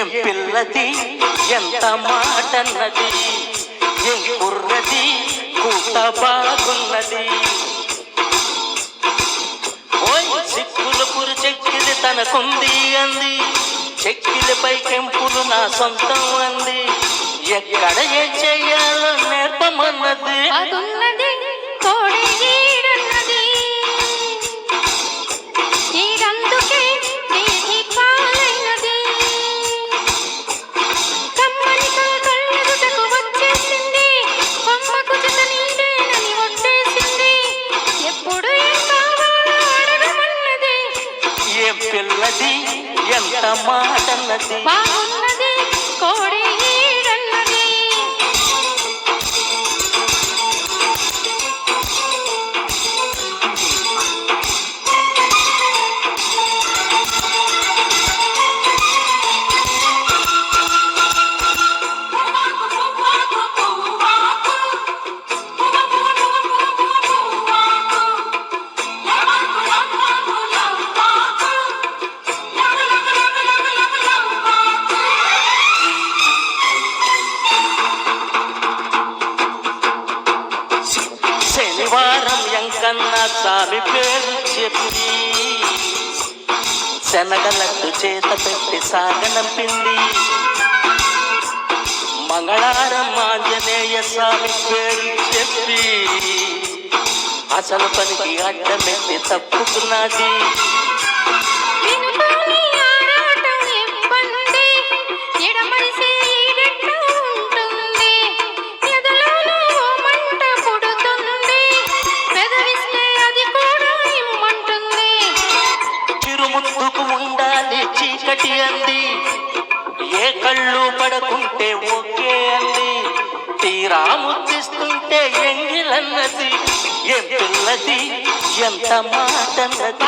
ఏం పిల్లది? ఎంత మాటన్నది? ఏం కుర్రది? కూత బాగున్నది. సిక్కులు పురు చెక్కిలి తనకుంది అంది. చెక్కిలిపై కెంపులు నా సొంతం అంది. ఎక్కడ ఏం చెయ్యాలో నేర్పమన్నది? అదున్నది ఎంత శనివారం ఎంకన్న స్వామి పేరు చెప్పి. శనగలట్టు చేత పెట్టి సాగనంపింది మంగళారం ఆంజనేయ స్వామి పేరు చెప్పి. అసలు పనికి అడ్డమెట్టి తప్పుకున్నది? ఉండాలి చీకటి అంది. ఏ కళ్ళు పడకుంటే ఓకే అంది. తీరా ముద్దిస్తుంటే ఎంగిలన్నది. ఏం పిల్లది? ఎంత మాటన్నది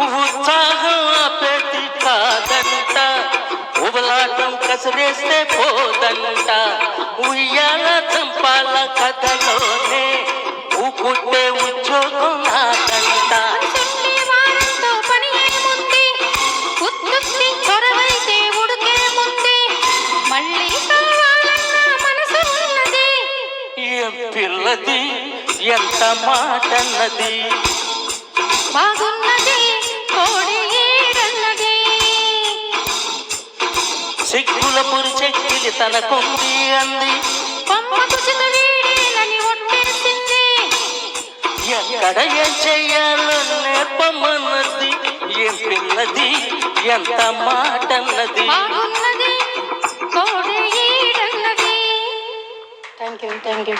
ఉత్సాహం ఆపేది కాదంట ఉబలాటం కసిరేస్తే పోదంట ఉయ్యాల చంపాల కథలోనే ఊపుట్టే ఉద్యోగం నాకంట చెట్టి వారంతో పని ఏముంది? సిగ్గుల పురి చెక్కిలి తనకుంది అంది. ఎక్కడ ఏం చెయ్యాలో నేర్పమన్నది. ఏం పిల్లది ఎంత మాటన్నది? Thank you thank you